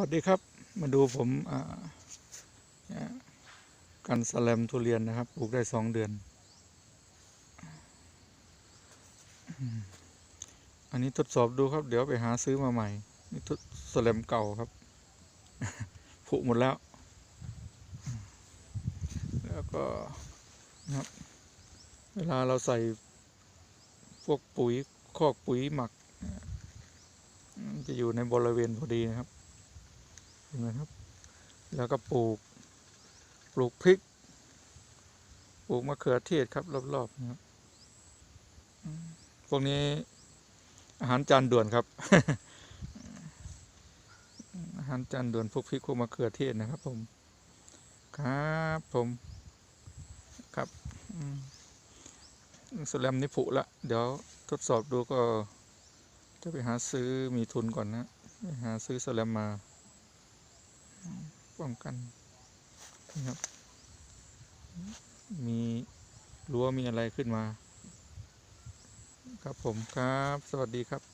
วัสดีครับ มาดูผมอ่าเนี่ยกันสแลมทุเรียนนะครับ ปลูกได้สองเดือน อันนี้ทดสอบดูครับ เดี๋ยวไปหาซื้อมาใหม่ นี่ทดสแลมเก่าครับ ผุหมดแล้ว แล้วก็นะครับ เวลาเราใส่พวกปุ๋ยคอกปุ๋ยหมักจะอยู่ในบริเวณพอดีนะครับ ห็นไหมครับ แล้วก็ปลูก ปลูกพริก ปลูกมะเขือเทศครับ รอบๆนะครับพวกนี้อาหารจานด่วนครับ อาหารจานด่วนพวกพริกพวกมะเขือเทศนะครับ ผม ครับผมครับสแลมนี่ผุละเดี๋ยวทดสอบดูก็จะไปหาซื้อมีทุนก่อนนะ ไปหาซื้อสแลมมา ป้องกันนะครับ มีรั้วมีอะไรขึ้นมา ครับผมครับ สวัสดีครับ